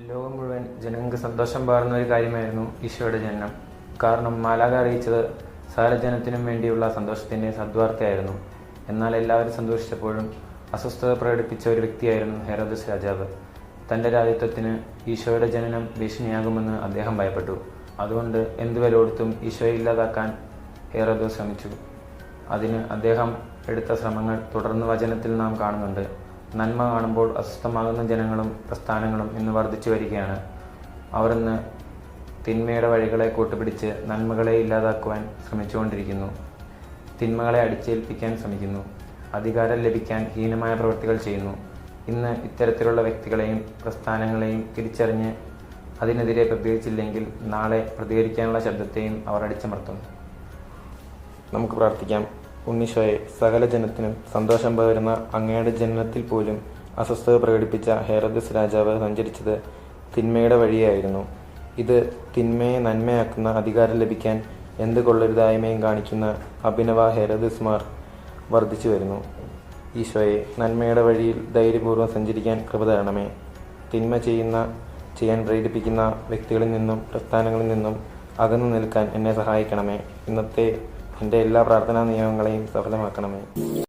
ലോകം മുഴുവൻ ജനങ്ങൾക്ക് സന്തോഷം പകർന്ന ഒരു കാര്യമായിരുന്നു ഈശോയുടെ ജനനം. കാരണം മാലാഖ അറിയിച്ചത് സകല ജനത്തിനും വേണ്ടിയുള്ള സന്തോഷത്തിന്റെ സദ്വാർത്തയായിരുന്നു. എന്നാൽ എല്ലാവരും സന്തോഷിച്ചപ്പോഴും അസ്വസ്ഥത പ്രകടിപ്പിച്ച ഒരു വ്യക്തിയായിരുന്നു ഹെറോദസ് രാജാവ്. തന്റെ രാജ്യത്വത്തിന് ഈശോയുടെ ജനനം ഭീഷണിയാകുമെന്ന് അദ്ദേഹം ഭയപ്പെട്ടു. അതുകൊണ്ട് എന്തു ഈശോയെ ഇല്ലാതാക്കാൻ ഹെറോദോസ് ശ്രമിച്ചു. അതിന് അദ്ദേഹം എടുത്ത ശ്രമങ്ങൾ തുടർന്ന് വചനത്തിൽ നാം കാണുന്നുണ്ട്. നന്മ കാണുമ്പോൾ അസ്വസ്ഥമാകുന്ന ജനങ്ങളും പ്രസ്ഥാനങ്ങളും ഇന്ന് വർദ്ധിച്ചു വരികയാണ്. അവരിന്ന് തിന്മയുടെ വഴികളെ കൂട്ടുപിടിച്ച് നന്മകളെ ഇല്ലാതാക്കുവാൻ ശ്രമിച്ചുകൊണ്ടിരിക്കുന്നു. തിന്മകളെ അടിച്ചേൽപ്പിക്കാൻ ശ്രമിക്കുന്നു. അധികാരം ലഭിക്കാൻ ഹീനമായ പ്രവൃത്തികൾ ചെയ്യുന്നു. ഇന്ന് ഇത്തരത്തിലുള്ള വ്യക്തികളെയും പ്രസ്ഥാനങ്ങളെയും തിരിച്ചറിഞ്ഞ് അതിനെതിരെ പ്രതികരിച്ചില്ലെങ്കിൽ നാളെ പ്രതികരിക്കാനുള്ള ശബ്ദത്തെയും അവർ അടിച്ചമർത്തും നമുക്ക് പ്രാർത്ഥിക്കാം. ഉണ്ണീശോയെ സകല ജനത്തിനും സന്തോഷം പകരുന്ന അങ്ങയുടെ ജനനത്തിൽ പോലും അസ്വസ്ഥത പ്രകടിപ്പിച്ച ഹേറദസ് രാജാവ് സഞ്ചരിച്ചത് തിന്മയുടെ വഴിയായിരുന്നു. ഇത് തിന്മയെ നന്മയാക്കുന്ന അധികാരം ലഭിക്കാൻ എന്ത് കൊള്ളരുതായ്മയും കാണിക്കുന്ന അഭിനവ ഹേറോദസ്മാർ വർദ്ധിച്ചു വരുന്നു. ഈശോയെ നന്മയുടെ വഴിയിൽ ധൈര്യപൂർവം സഞ്ചരിക്കാൻ കൃപ തരണമേ. തിന്മ ചെയ്യുന്ന ചെയ്യാൻ പ്രേരിപ്പിക്കുന്ന വ്യക്തികളിൽ നിന്നും പ്രസ്ഥാനങ്ങളിൽ നിന്നും അകന്നു നിൽക്കാൻ എന്നെ സഹായിക്കണമേ. ഇന്നത്തെ എന്റെ എല്ലാ പ്രാർത്ഥനാ നിയമങ്ങളെയും സഫലമാക്കണമേ.